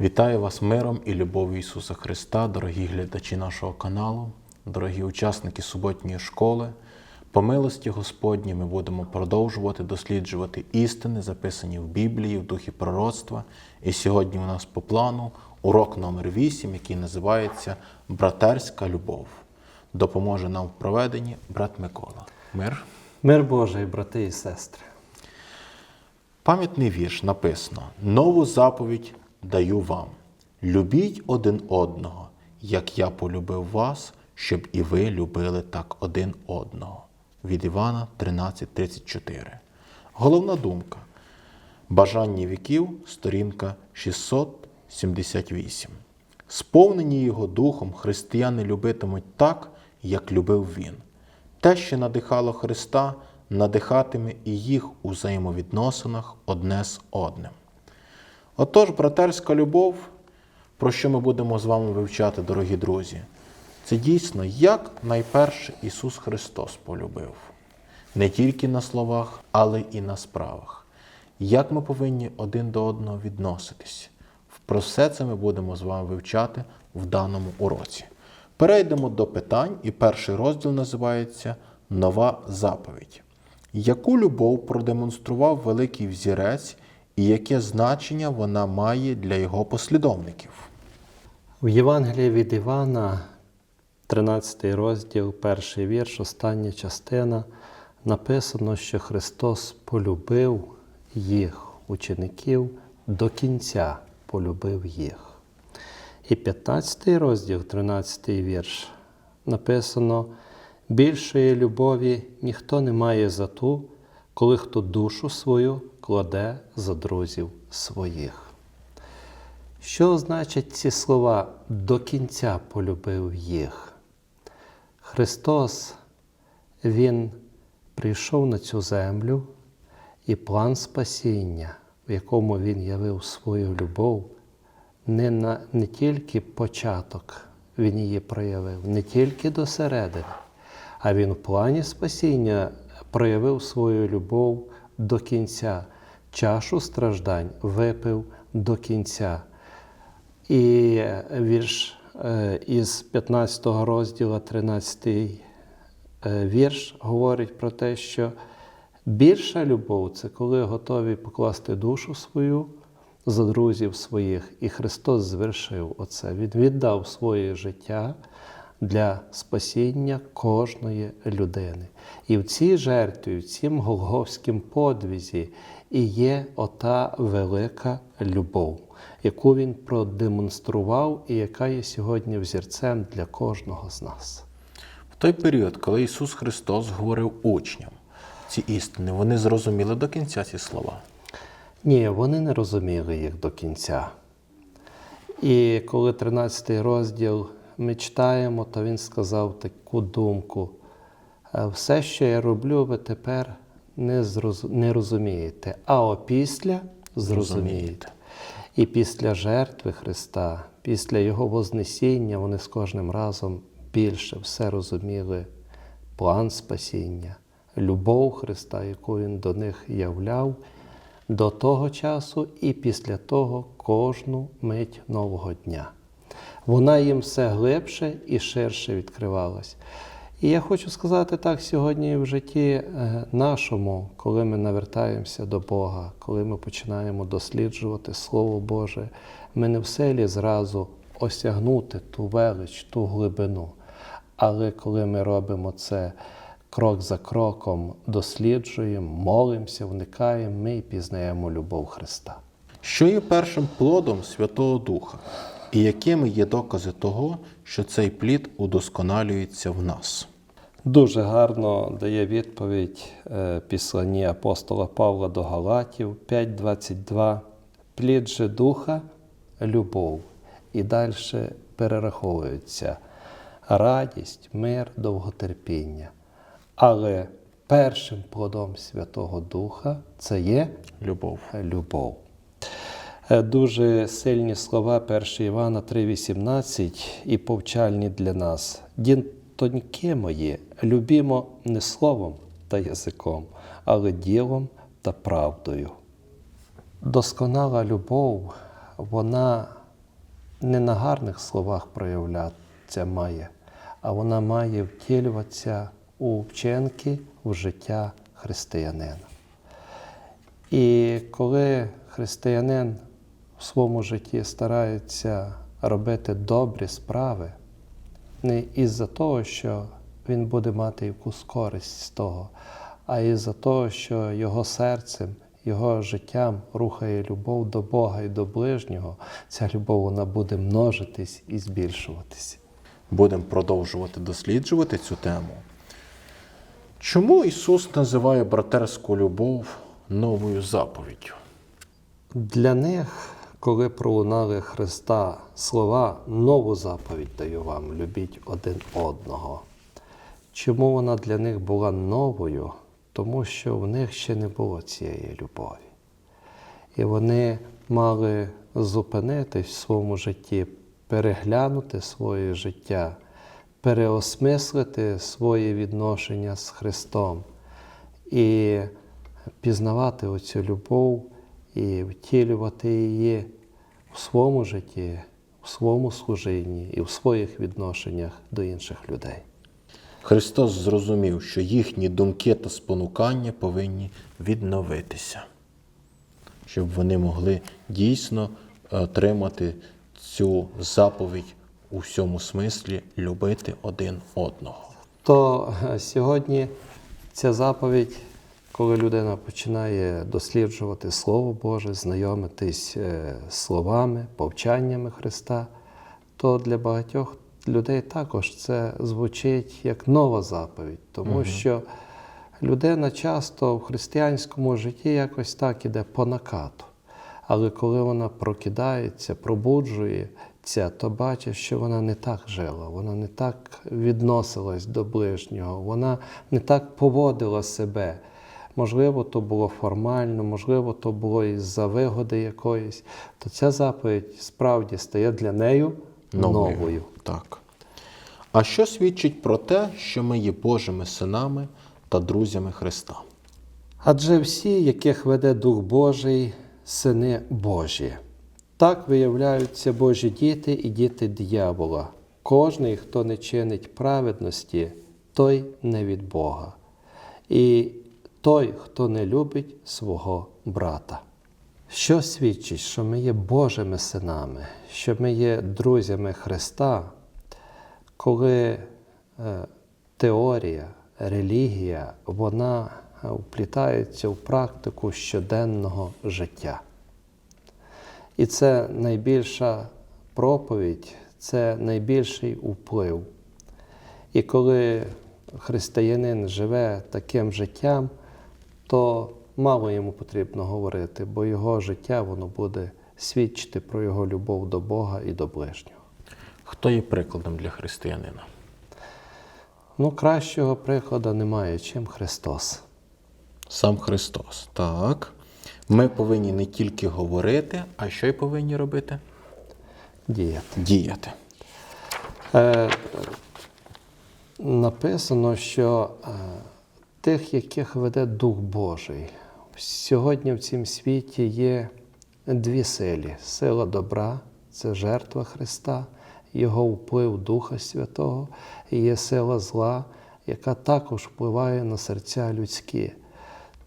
Вітаю вас миром і любов'ю Ісуса Христа, дорогі глядачі нашого каналу, дорогі учасники суботньої школи. По милості Господній ми будемо продовжувати досліджувати істини, записані в Біблії, в духі пророцтва. І сьогодні у нас по плану урок номер 8, який називається Братерська любов. Допоможе нам в проведенні брат Микола. Мир. Мир Божий, брати і сестри. Пам'ятний вірш написано: Нову заповідь даю вам. Любіть один одного, як я полюбив вас, щоб і ви любили так один одного. Від Івана 13:34. Головна думка. Бажання віків, сторінка 678. Сповнені його духом, християни любитимуть так, як любив він. Те, що надихало Христа, надихатиме і їх у взаємовідносинах одне з одним. Отож, братерська любов, про що ми будемо з вами вивчати, дорогі друзі, це дійсно, як найперше Ісус Христос полюбив. Не тільки на словах, але і на справах. Як ми повинні один до одного відноситись. Про все це ми будемо з вами вивчати в даному уроці. Перейдемо до питань, і перший розділ називається Нова заповідь. Яку любов продемонстрував великий взірець і яке значення вона має для його послідовників? В Євангелії від Івана, 13 розділ, перший вірш, остання частина, написано, що Христос полюбив їх, учеників, до кінця полюбив їх. І 15 розділ, 13 вірш, написано: більшої любові ніхто не має за ту, коли хто душу свою кладе за друзів своїх. Що значать ці слова до кінця полюбив їх? Христос, Він прийшов на цю землю, і план спасіння, в якому Він явив свою любов, не, на, не тільки початок Він її проявив, не тільки до середини, а Він в плані спасіння проявив свою любов до кінця, чашу страждань випив до кінця. І вірш е, із 15 розділу, 13 е, вірш говорить про те, що більша любов це коли готові покласти душу свою за друзів своїх. І Христос звершив оце. Він віддав своє життя для спасіння кожної людини. І в цій жертві, в цім голговськім подвізі і є ота велика любов, яку він продемонстрував і яка є сьогодні взірцем для кожного з нас. В той період, коли Ісус Христос говорив учням ці істини, вони зрозуміли до кінця ці слова. Ні, вони не розуміли їх до кінця. І коли 13 розділ ми читаємо, то він сказав таку думку: «Е, все, що я роблю, ви тепер не, зроз... не розумієте, а опісля зрозумієте. І після жертви Христа, після Його Вознесіння, вони з кожним разом більше все розуміли план спасіння, любов Христа, яку Він до них являв до того часу і після того кожну мить нового дня. Вона їм все глибше і ширше відкривалась. І я хочу сказати так сьогодні в житті е, нашому, коли ми навертаємося до Бога, коли ми починаємо досліджувати Слово Боже, ми не в селі зразу осягнути ту велич, ту глибину. Але коли ми робимо це крок за кроком, досліджуємо, молимося, вникаємо, ми і пізнаємо любов Христа. Що є першим плодом Святого Духа? І якими є докази того, що цей плід удосконалюється в нас? Дуже гарно дає відповідь е, післанні апостола Павла до Галатів 5.22. Плід же духа любов. І далі перераховується радість, мир, довготерпіння. Але першим плодом Святого Духа це є Любов. любов. Е, Дуже сильні слова 1 Івана 3,18 і повчальні для нас. Дітоньки мої, любімо не словом та язиком, але ділом та правдою. Досконала любов, вона не на гарних словах проявлятися має, а вона має втілюватися у вчинки в життя християнина. І коли християнин в своєму житті старається робити добрі справи, не із-за того, що він буде мати якусь користь з того, а із-за того, що його серцем, його життям рухає любов до Бога і до ближнього, ця любов вона буде множитись і збільшуватись. Будемо продовжувати досліджувати цю тему. Чому Ісус називає братерську любов новою заповіддю? Для них, коли пролунали Христа слова, нову заповідь даю вам, любіть один одного. Чому вона для них була новою? Тому що в них ще не було цієї любові. І вони мали зупинитись в своєму житті, переглянути своє життя, переосмислити своє відношення з Христом і пізнавати оцю любов і втілювати її в своєму житті, в своєму служінні і в своїх відношеннях до інших людей. Христос зрозумів, що їхні думки та спонукання повинні відновитися, щоб вони могли дійсно отримати цю заповідь у всьому смислі любити один одного. То е, сьогодні ця заповідь, коли людина починає досліджувати Слово Боже, знайомитись е, словами, повчаннями Христа, то для багатьох людей також це звучить як нова заповідь, тому що людина часто в християнському житті якось так іде по накату. Але коли вона прокидається, пробуджується, то бачить, що вона не так жила, вона не так відносилась до ближнього, вона не так поводила себе. Можливо, то було формально, можливо, то було із-за вигоди якоїсь, то ця заповідь справді стає для нею новою. Так. А що свідчить про те, що ми є Божими синами та друзями Христа? Адже всі, яких веде Дух Божий, сини Божі. Так виявляються Божі діти і діти диявола. Кожний, хто не чинить праведності, той не від Бога. І той, хто не любить свого брата. Що свідчить, що ми є Божими синами, що ми є друзями Христа, коли е, теорія, релігія, вона е, вплітається в практику щоденного життя. І це найбільша проповідь, це найбільший вплив. І коли християнин живе таким життям, то мало йому потрібно говорити, бо його життя воно буде свідчити про його любов до Бога і до ближнього. Хто є прикладом для християнина? Ну, кращого прикладу немає, чим Христос. Сам Христос. Так. Ми повинні не тільки говорити, а що й повинні робити? Діяти. Діяти. Е, написано, що е, тих, яких веде Дух Божий. Сьогодні в цім світі є дві силі: сила добра це жертва Христа, Його вплив Духа Святого, і є сила зла, яка також впливає на серця людські.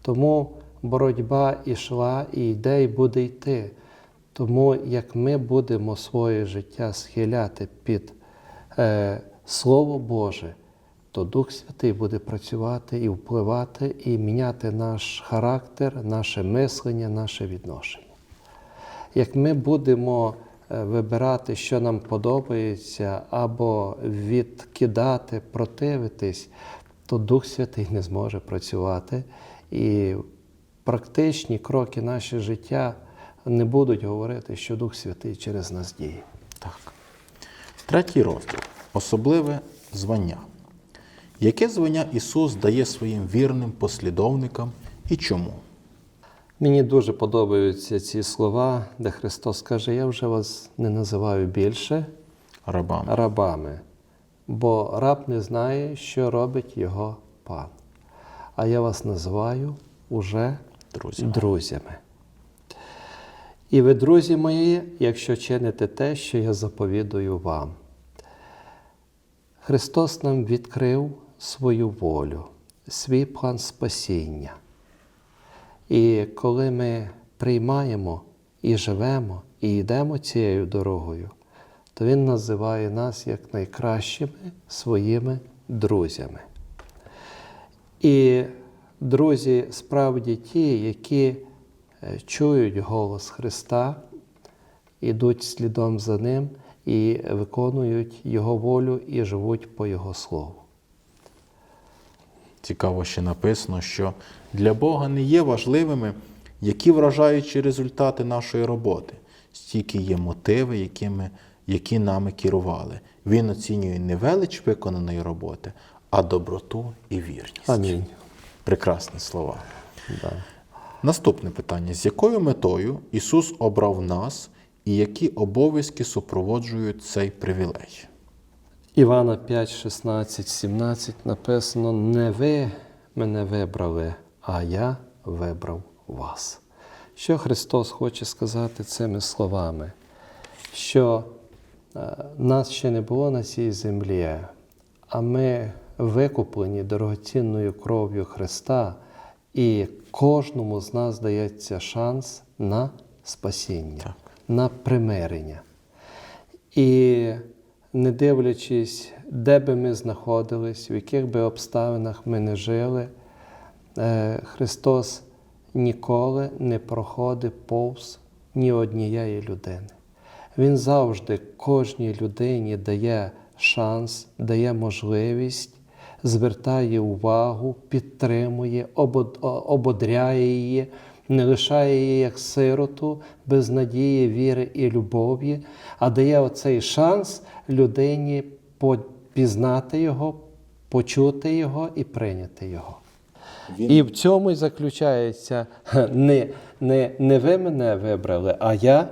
Тому боротьба ішла і йде, і буде йти. Тому як ми будемо своє життя схиляти під е, Слово Боже, то Дух Святий буде працювати і впливати, і міняти наш характер, наше мислення, наше відношення. Як ми будемо е, вибирати, що нам подобається, або відкидати, противитись, то Дух Святий не зможе працювати. І практичні кроки наше життя не будуть говорити, що Дух Святий через нас діє. Так. Третій розділ. Особливе звання. Яке звання Ісус дає своїм вірним послідовникам і чому? Мені дуже подобаються ці слова, де Христос каже: Я вже вас не називаю більше Рабами. рабами, бо раб не знає, що робить його пан. А я вас називаю уже Друзями. друзями. І ви, друзі мої, якщо чините те, що я заповідую вам. Христос нам відкрив свою волю, свій план спасіння. І коли ми приймаємо і живемо, і йдемо цією дорогою, то Він називає нас як найкращими своїми друзями. І друзі, справді ті, які е, чують голос Христа, ідуть слідом за Ним і виконують Його волю і живуть по Його Слову. Цікаво ще написано, що для Бога не є важливими, які вражаючі результати нашої роботи, стільки є мотиви, якими, які нами керували. Він оцінює не велич виконаної роботи, а доброту і вірність. Амінь. Прекрасні слова. Да. Наступне питання: з якою метою Ісус обрав нас і які обов'язки супроводжують цей привілей? Івана 5, 16, 17 написано: Не ви мене вибрали, а я вибрав вас. Що Христос хоче сказати цими словами? Що е, нас ще не було на цій землі, а ми викуплені дорогоцінною кров'ю Христа, і кожному з нас дається шанс на спасіння, на примирення. І не дивлячись, де би ми знаходились, в яких би обставинах ми не жили, е, Христос ніколи не проходить повз ні однієї людини. Він завжди кожній людині дає шанс, дає можливість, звертає увагу, підтримує, ободряє її, не лишає її як сироту, без надії, віри і любові, а дає оцей шанс людині пізнати його, почути його і прийняти його. Він- І в цьому й заключається не, не, не ви мене вибрали, а я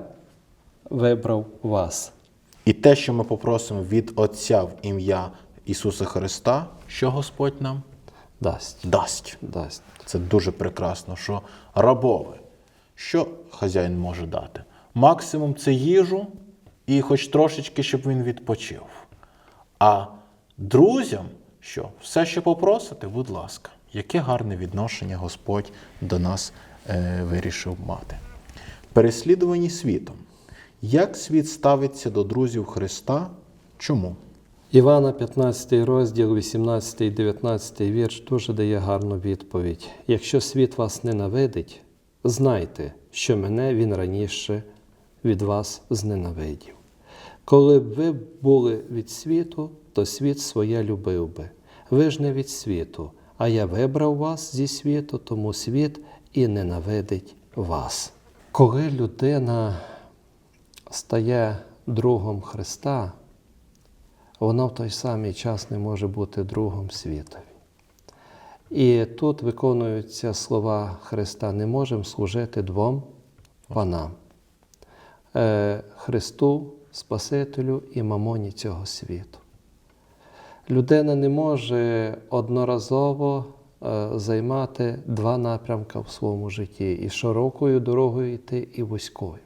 вибрав вас. І те, що ми попросимо від Отця в ім'я Ісуса Христа, що Господь нам Дасть. дасть. Дасть. Це дуже прекрасно, що рабове, що хазяїн може дати? Максимум це їжу і хоч трошечки, щоб він відпочив. А друзям, що все, що попросите, будь ласка, яке гарне відношення Господь до нас е, вирішив мати. Переслідувані світом. Як світ ставиться до друзів Христа? Чому? Івана, 15 розділ, 18 і 19 вірш дуже дає гарну відповідь. Якщо світ вас ненавидить, знайте, що мене він раніше від вас зненавидів. Коли б ви були від світу, то світ своє любив би. Ви ж не від світу, а я вибрав вас зі світу, тому світ і ненавидить вас. Коли людина стає другом Христа, вона в той самий час не може бути другом світові. І тут виконуються слова Христа: не можемо служити двом панам Е, Христу, Спасителю і мамоні цього світу. Людина не може одноразово е, займати два напрямки в своєму житті і широкою дорогою йти, і вузькою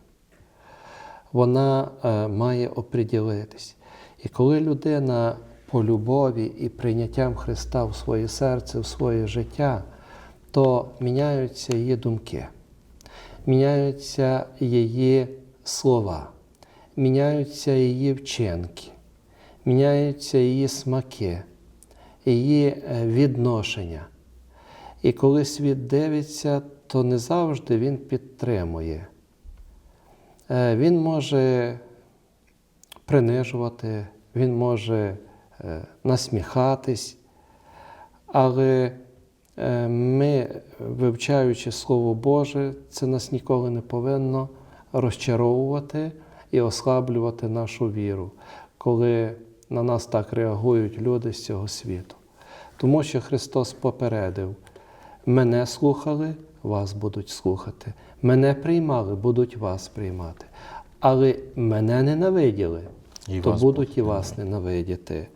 вона е, має оприділитись. І коли людина по любові і прийняттям Христа в своє серце, в своє життя, то міняються її думки, міняються її слова, міняються її вчинки, міняються її смаки, її е, відношення. І коли світ дивиться, то не завжди він підтримує. Е, Він може принижувати, він може е, насміхатись, але е, ми, вивчаючи Слово Боже, це нас ніколи не повинно розчаровувати і ослаблювати нашу віру, коли на нас так реагують люди з цього світу. Тому що Христос попередив, мене слухали, вас будуть слухати. Мене приймали, будуть вас приймати. Але мене ненавиділи, І то вас будуть і вас ненавидіти.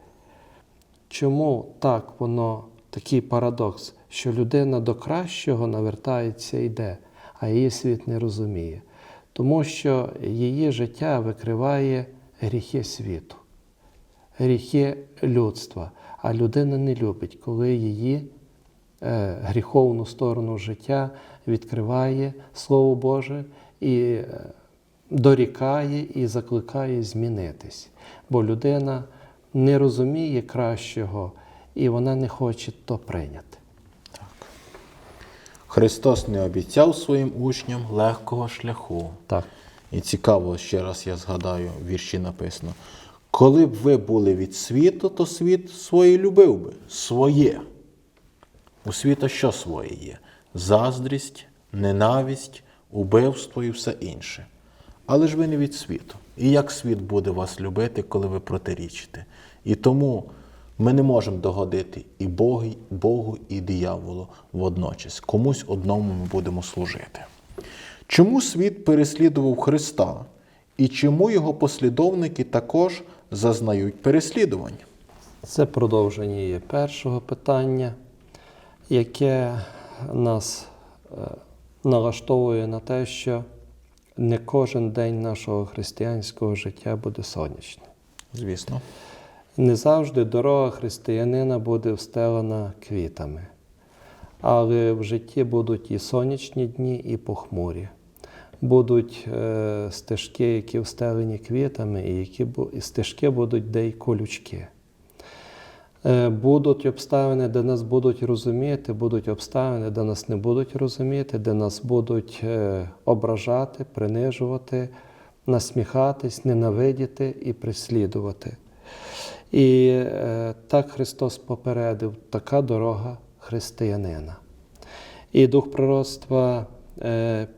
Чому так воно такий парадокс, що людина до кращого навертається і йде, а її світ не розуміє? тому що її життя викриває гріхи світу, гріхи людства. А людина не любить, коли її е, гріховну сторону життя відкриває Слово Боже і е, дорікає і закликає змінитись. Бо людина не розуміє кращого і вона не хоче то прийняти. Христос не обіцяв своїм учням легкого шляху. Так. І цікаво, ще раз я згадаю, в вірші написано: коли б ви були від світу, то світ своє любив би, своє. У світа що своє є? Заздрість, ненависть, убивство і все інше. Але ж ви не від світу. І як світ буде вас любити, коли ви протирічите? І тому ми не можемо догодити і Богу, Богу, і дияволу водночас. Комусь одному ми будемо служити. Чому світ переслідував Христа і чому його послідовники також зазнають переслідувань? Це продовження першого питання, яке нас е, налаштовує на те, що не кожен день нашого християнського життя буде сонячним. Звісно. Не завжди дорога християнина буде встелена квітами, але в житті будуть і сонячні дні, і похмурі. Будуть е, стежки, які встелені квітами, і, які, і стежки будуть, де й колючки. Е, Будуть обставини, де нас будуть розуміти, будуть обставини, де нас не будуть розуміти, де нас будуть е, ображати, принижувати, насміхатись, ненавидіти і преслідувати. І е, так Христос попередив, така дорога християнина. І дух пророцтва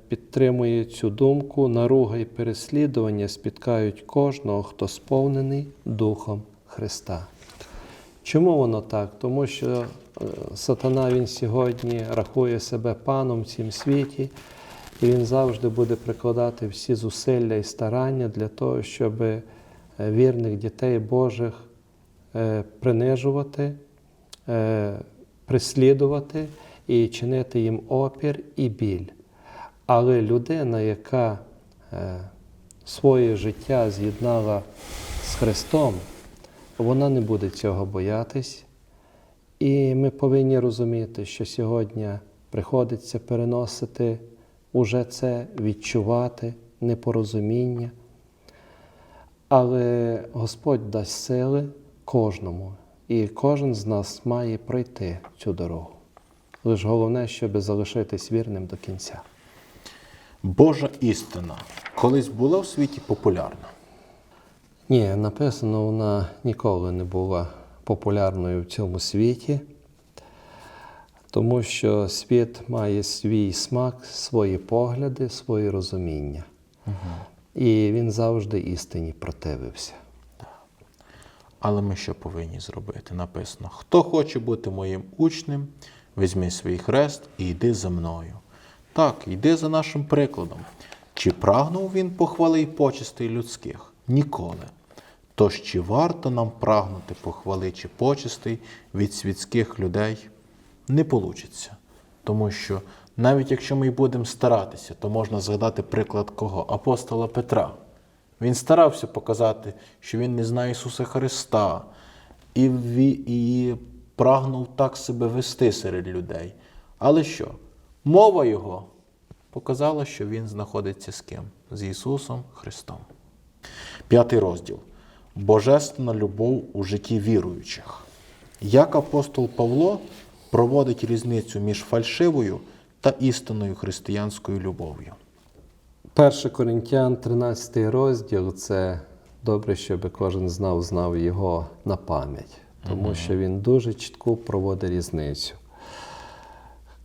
підтримує цю думку, наруга і переслідування спіткають кожного, хто сповнений Духом Христа. Чому воно так? Тому що е, сатана він сьогодні рахує себе паном в цім світі, і він завжди буде прикладати всі зусилля і старання для того, щоб е, вірних дітей Божих е, принижувати, преслідувати і чинити їм опір і біль. Але людина, яка своє життя з'єднала з Христом, вона не буде цього боятись. І ми повинні розуміти, що сьогодні приходиться переносити уже це, відчувати непорозуміння. Але Господь дасть сили кожному, і кожен з нас має пройти цю дорогу. Лише головне, щоб залишитись вірним до кінця. Божа істина колись була в світі популярна. Ні, написано, вона ніколи не була популярною в цьому світі, тому що світ має свій смак, свої погляди, свої розуміння. І він завжди істині противився. Але ми що повинні зробити? Написано: хто хоче бути моїм учнем, візьми свій хрест і йди за мною. Так, йди за нашим прикладом. Чи прагнув він похвали й почестей людських? Ніколи. Тож чи варто нам прагнути похвали чи почестей від світських людей? Не получиться. Тому що навіть якщо ми й будемо старатися, то можна згадати приклад кого? Апостола Петра. Він старався показати, що він не знає Ісуса Христа, і, і прагнув так себе вести серед людей. Але що? Мова його показала, що він знаходиться з ким? З Ісусом Христом. П'ятий розділ. Божественна любов у житті віруючих. Як апостол Павло проводить різницю між фальшивою та істинною християнською любов'ю? 1 Коринтян, 13 розділ це добре, щоб кожен знав, знав його на пам'ять, тому що він дуже чітко проводить різницю.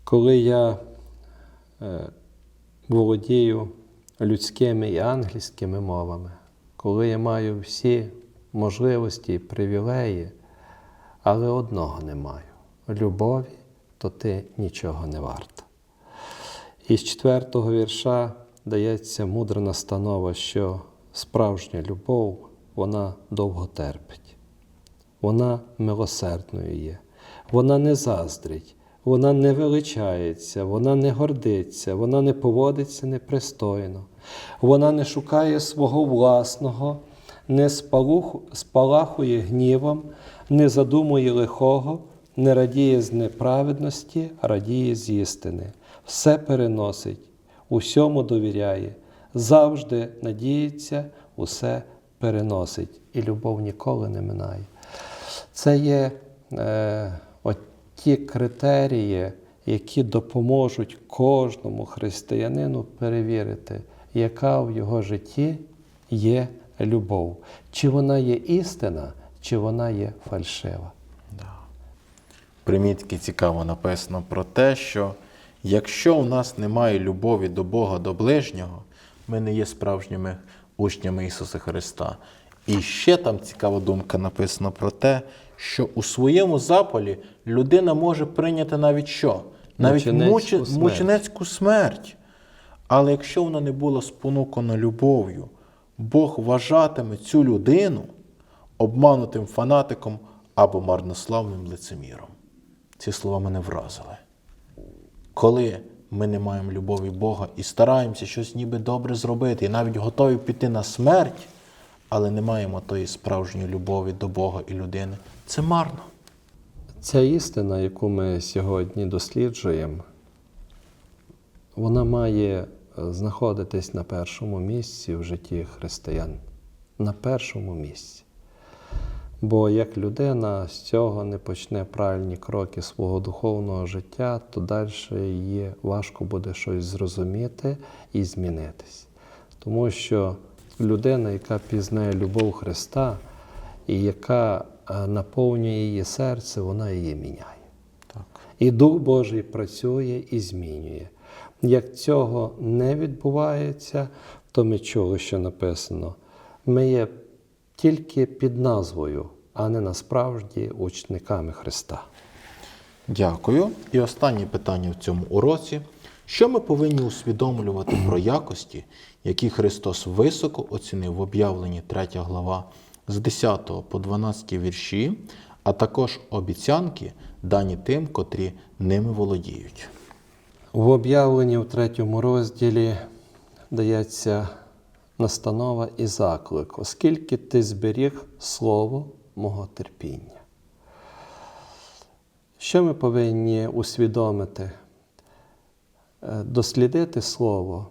Коли я е, володію людськими і ангельськими мовами, коли я маю всі можливості і привілеї, але одного не маю любові, то ти нічого не варта. Із четвертого вірша дається мудра настанова, що справжня любов вона довго терпить, вона милосердною є, вона не заздрить, вона не величається, вона не гордиться, вона не поводиться непристойно, Вона не шукає свого власного, не спалахує гнівом, не задумує лихого, не радіє з неправедності, радіє з істини. Все переносить, усьому довіряє, завжди надіється, усе переносить, і любов ніколи не минає. Це є е, от ті критерії, які допоможуть кожному християнину перевірити, яка в його житті є любов. Чи вона є істина, чи вона є фальшива. В примітці цікаво написано про те, що якщо у нас немає любові до Бога, до ближнього, ми не є справжніми учнями Ісуса Христа. І ще там цікава думка написана про те, що у своєму запалі людина може прийняти навіть що? Навіть Мученицьку муче- смерть. мученицьку смерть. Але якщо вона не була спонукана любов'ю, Бог вважатиме цю людину обманутим фанатиком або марнославним лицеміром. Ці слова мене вразили. Коли ми не маємо любові Бога і стараємося щось ніби добре зробити, і навіть готові піти на смерть, але не маємо тої справжньої любові до Бога і людини, це марно. Ця істина, яку ми сьогодні досліджуємо, вона має знаходитись на першому місці в житті християн. На першому місці. Бо як людина з цього не почне правильні кроки свого духовного життя, то далі її важко буде щось зрозуміти і змінитись. Тому що людина, яка пізнає любов Христа і яка е, наповнює її серце, вона її міняє. Так. І Дух Божий працює і змінює. Як цього не відбувається, то ми чули, що написано. Ми є тільки під назвою, а не насправді учниками Христа. Дякую. І останнє питання в цьому уроці. Що ми повинні усвідомлювати про якості, які Христос високо оцінив в об'явленні 3 глава з 10 по 12 вірші, а також обіцянки, дані тим, котрі ними володіють? В об'явленні в третьому розділі дається настанова і заклик, оскільки ти зберіг слово мого терпіння. Що ми повинні усвідомити? Е, Дослідити слово,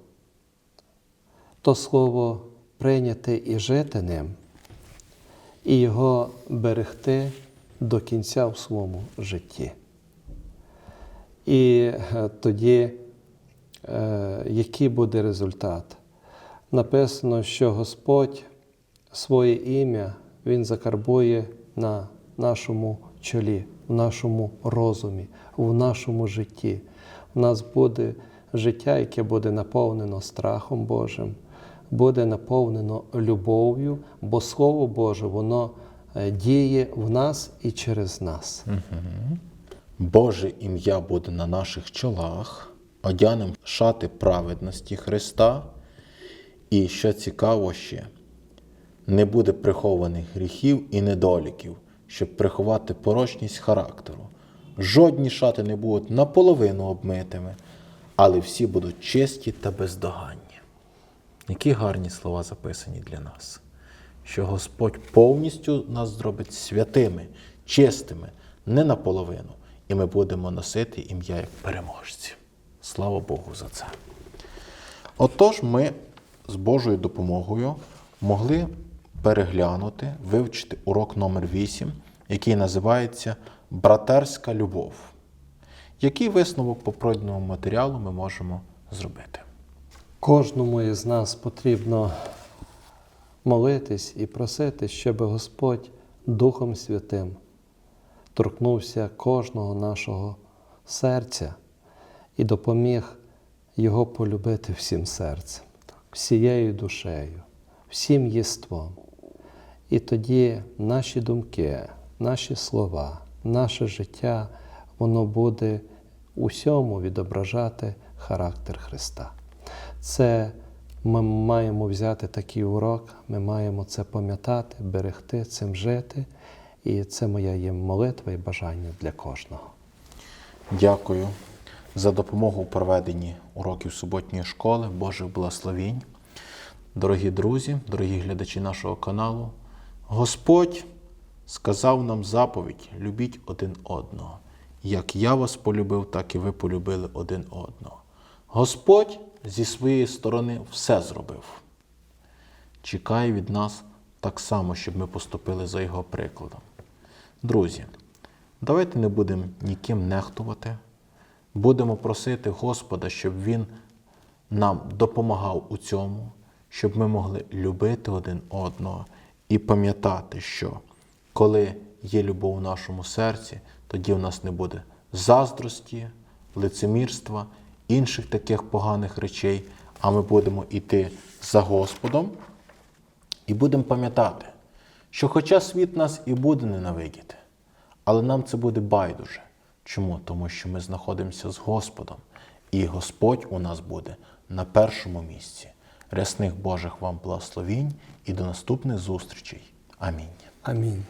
то слово прийняти і жити ним, і його берегти до кінця в своєму житті. І е, тоді, е, який буде результат? Написано, що Господь своє ім'я Він закарбує на нашому чолі, в нашому розумі, в нашому житті. У нас буде життя, яке буде наповнено страхом Божим, буде наповнено любов'ю, бо Слово Боже, воно е, діє в нас і через нас. Боже ім'я буде на наших чолах, одянем шати праведності Христа. І що цікаво ще, не буде прихованих гріхів і недоліків, щоб приховати порочність характеру. Жодні шати не будуть наполовину обмитими, але всі будуть чисті та бездоганні. Які гарні слова записані для нас, що Господь повністю нас зробить святими, чистими, не наполовину, і ми будемо носити ім'я як переможці. Слава Богу за це. Отож, ми з Божою допомогою могли переглянути, вивчити урок номер 8, який називається Братерська любов. Який висновок по пройденому матеріалу ми можемо зробити? Кожному із нас потрібно молитись і просити, щоб Господь Духом Святим торкнувся кожного нашого серця і допоміг його полюбити всім серцем, всією душею, всім єством. І тоді наші думки, наші слова, наше життя, воно буде усьому відображати характер Христа. Це ми маємо взяти такий урок, ми маємо це пам'ятати, берегти, цим жити. І це моя є молитва і бажання для кожного. Дякую за допомогу у проведенні уроків суботньої школи, Божих благословінь. Дорогі друзі, дорогі глядачі нашого каналу, Господь сказав нам заповідь: любіть один одного. Як я вас полюбив, так і ви полюбили один одного. Господь зі своєї сторони все зробив. Чекає від нас так само, щоб ми поступили за його прикладом. Друзі, давайте не будемо ніким нехтувати. Будемо просити Господа, щоб Він нам допомагав у цьому, щоб ми могли любити один одного і пам'ятати, що коли є любов у нашому серці, тоді в нас не буде заздрості, лицемірства, інших таких поганих речей, а ми будемо йти за Господом і будемо пам'ятати, що хоча світ нас і буде ненавидіти, але нам це буде байдуже. Чому? Тому що ми знаходимося з Господом, і Господь у нас буде на першому місці. Рясних Божих вам благословінь і до наступних зустрічей. Амінь. Амінь.